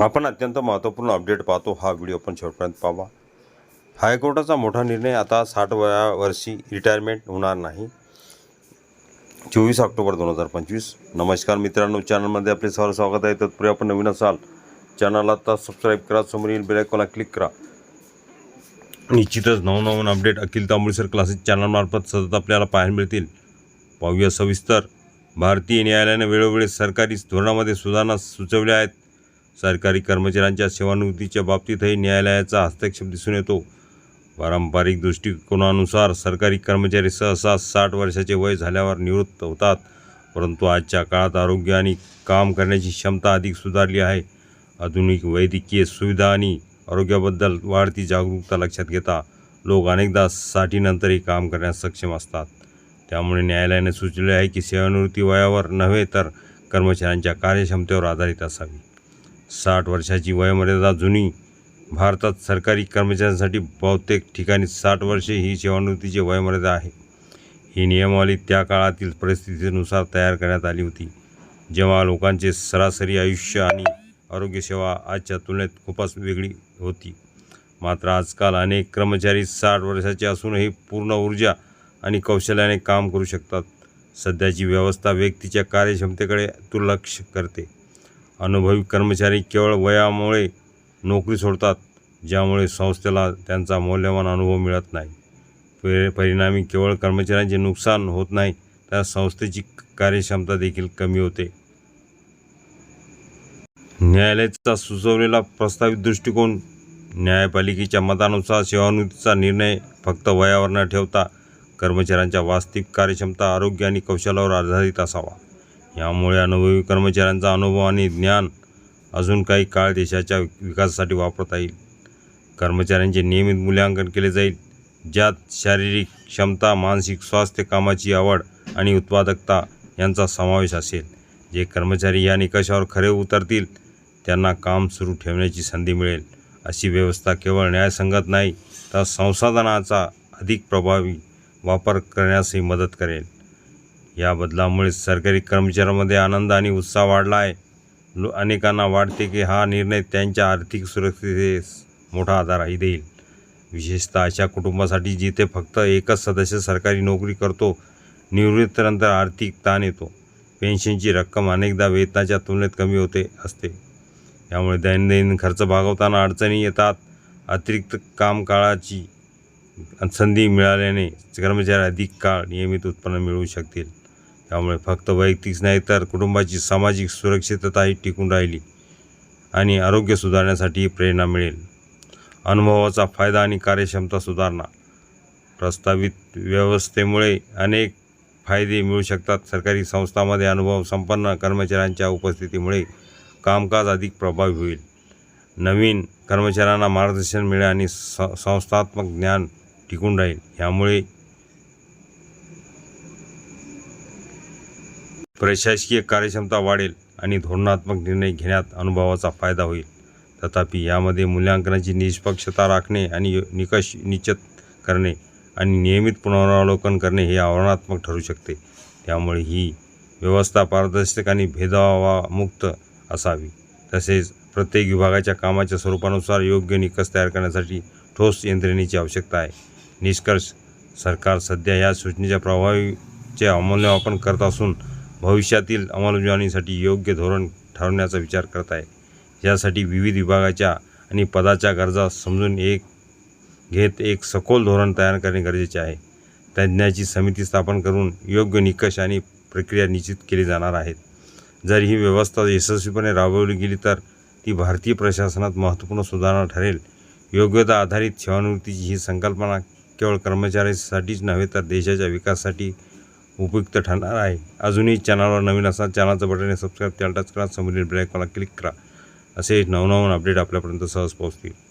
आपण अत्यंत महत्त्वपूर्ण अपडेट पाहतो. हा व्हिडिओ आपण शेवटपर्यंत पाहावा. हायकोर्टाचा मोठा निर्णय आता साठ वया वर्षी रिटायरमेंट होणार नाही. चोवीस ऑक्टोबर दोन हजार पंचवीस. नमस्कार मित्रांनो चॅनलमध्ये आपले सर्व स्वागत आहे. तत्पूर्वी आपण नवीन असाल चॅनलला आता सबस्क्राईब करा. समोर येईल बेलायकॉनला क्लिक करा. निश्चितच नवनवन अपडेट अखिल तांबुळसर क्लासेस चॅनलमार्फत सतत आपल्याला पाहायला मिळतील. पाहूया सविस्तर. भारतीय न्यायालयाने वेळोवेळी सरकारी धोरणामध्ये सुधारणा सुचवल्या आहेत. सरकारी कर्मचाऱ्यांच्या सेवानिवृत्तीच्या बाबतीतही न्यायालयाचा हस्तक्षेप दिसून येतो. पारंपरिक दृष्टिकोनानुसार सरकारी कर्मचारी सहसा साठ वर्षाचे वय झाल्यावर निवृत्त होतात परंतु आजच्या काळात आरोग्य आणि काम करण्याची क्षमता अधिक सुधारली आहे. आधुनिक वैद्यकीय सुविधा आणि आरोग्याबद्दल वाढती जागरूकता लक्षात घेता लोक अनेकदा साठीनंतरही काम करण्यास सक्षम असतात. त्यामुळे न्यायालयाने सुचवले आहे की सेवानिवृत्ती वयावर नव्हे तर कर्मचाऱ्यांच्या कार्यक्षमतेवर आधारित असावी. साठ वर्षाची वयोमर्यादा जुनी भारतात सरकारी कर्मचाऱ्यांसाठी बहुतेक ठिकाणी साठ वर्षे ही सेवानिवृत्तीची वयोमर्यादा आहे. ही नियमावली त्या काळातील परिस्थितीनुसार तयार करण्यात आली होती जेव्हा लोकांचे सरासरी आयुष्य आणि आरोग्यसेवा आजच्या तुलनेत खूपच वेगळी होती. मात्र आजकाल अनेक कर्मचारी साठ वर्षाचे असूनही पूर्ण ऊर्जा आणि कौशल्याने काम करू शकतात. सध्याची व्यवस्था व्यक्तीच्या कार्यक्षमतेकडे दुर्लक्ष करते. अनुभवी कर्मचारी केवळ वयामुळे नोकरी सोडतात ज्यामुळे संस्थेला त्यांचा मौल्यवान अनुभव मिळत नाही. परि परिणामी केवळ कर्मचाऱ्यांचे नुकसान होत नाही तर संस्थेची कार्यक्षमता देखील कमी होते. न्यायालयाचा सुचवलेला प्रस्तावित दृष्टिकोन न्यायपालिकेच्या मतानुसार सेवानिवृत्तीचा निर्णय फक्त वयावर न ठेवता कर्मचाऱ्यांच्या वास्तविक कार्यक्षमता आरोग्य आणि कौशल्यावर आधारित असावा. यामुळे अनुभवी कर्मचाऱ्यांचा अनुभव आणि ज्ञान अजून काही काळ देशाच्या विकासासाठी वापरता येईल. कर्मचाऱ्यांचे नियमित मूल्यांकन केले जाईल ज्यात शारीरिक क्षमता मानसिक स्वास्थ्य कामाची आवड आणि उत्पादकता यांचा समावेश असेल. जे कर्मचारी या निकषावर खरे उतरतील त्यांना काम सुरू ठेवण्याची संधी मिळेल. अशी व्यवस्था केवळ न्यायसंगत नाही तर संसाधनाचा अधिक प्रभावी वापर करण्यासही मदत करेल. या बदलामुळे सरकारी कर्मचाऱ्यांमध्ये आनंद आणि उत्साह वाढला आहे. लो अनेकांना वाटते की हा निर्णय त्यांच्या आर्थिक सुरक्षिततेस मोठा आधारही देईल. विशेषतः अशा कुटुंबासाठी जिथे फक्त एकच सदस्य सरकारी नोकरी करतो निवृत्तीनंतर आर्थिक ताण येतो. पेन्शनची रक्कम अनेकदा वेतनाच्या तुलनेत कमी होते असते. यामुळे दैनंदिन खर्च भागवताना अडचणी येतात. अतिरिक्त कामकाळाची संधी मिळाल्याने कर्मचारी अधिक काळ नियमित उत्पन्न मिळवू शकतील. त्यामुळे फक्त वैयक्तिक नाही तर कुटुंबाची सामाजिक सुरक्षितताही टिकून राहिली आणि आरोग्य सुधारण्यासाठी प्रेरणा मिळेल. अनुभवाचा फायदा आणि कार्यक्षमता सुधारणा. प्रस्तावित व्यवस्थेमुळे अनेक फायदे मिळू शकतात. सरकारी संस्थांमध्ये अनुभव संपन्न कर्मचाऱ्यांच्या उपस्थितीमुळे कामकाज अधिक प्रभावी होईल. नवीन कर्मचाऱ्यांना मार्गदर्शन मिळेल आणि स संस्थात्मक ज्ञान टिकून राहील. यामुळे प्रशासकीय कार्यक्षमता वाढेल आणि धोरणात्मक निर्णय घेण्यात अनुभवाचा फायदा होईल. तथापि यामध्ये मूल्यांकनाची निष्पक्षता राखणे आणि निकष निश्चित करणे आणि नियमित पुनरावलोकन करणे हे आव्हानात्मक ठरू शकते. त्यामुळे ही व्यवस्था पारदर्शक आणि भेदभावामुक्त असावी. तसेच प्रत्येक विभागाच्या कामाच्या स्वरूपानुसार योग्य निकष तयार करण्यासाठी ठोस यंत्रणेची आवश्यकता आहे. निष्कर्ष सरकार सध्या या सूचनेच्या प्रभावीचे अंमलवापन करत असून भविष्यातील अंमलबजावणीसाठी योग्य धोरण ठरवण्याचा विचार करत आहे. यासाठी विविध विभागाच्या आणि पदाच्या गरजा समजून एक घेत एक सखोल धोरण तयार करणे गरजेचे आहे. तज्ज्ञाची समिती स्थापन करून योग्य निकष आणि प्रक्रिया निश्चित केली जाणार आहेत. जर ही व्यवस्था यशस्वीपणे राबवली गेली तर ती भारतीय प्रशासनात महत्त्वपूर्ण सुधारणा ठरेल. योग्यता आधारित सेवानिवृत्तीची ही संकल्पना केवळ कर्मचाऱ्यांसाठीच नव्हे तर देशाच्या विकासासाठी उपयुक्त ठरणार आहे. अजूनही चॅनलवर नवीन असाल चॅनलचं बटन सबस्क्राईब त्याला टच करा समोरील बेल क्लिक करा. असे नवनवीन अपडेट आपल्यापर्यंत सहज पोहोचतील.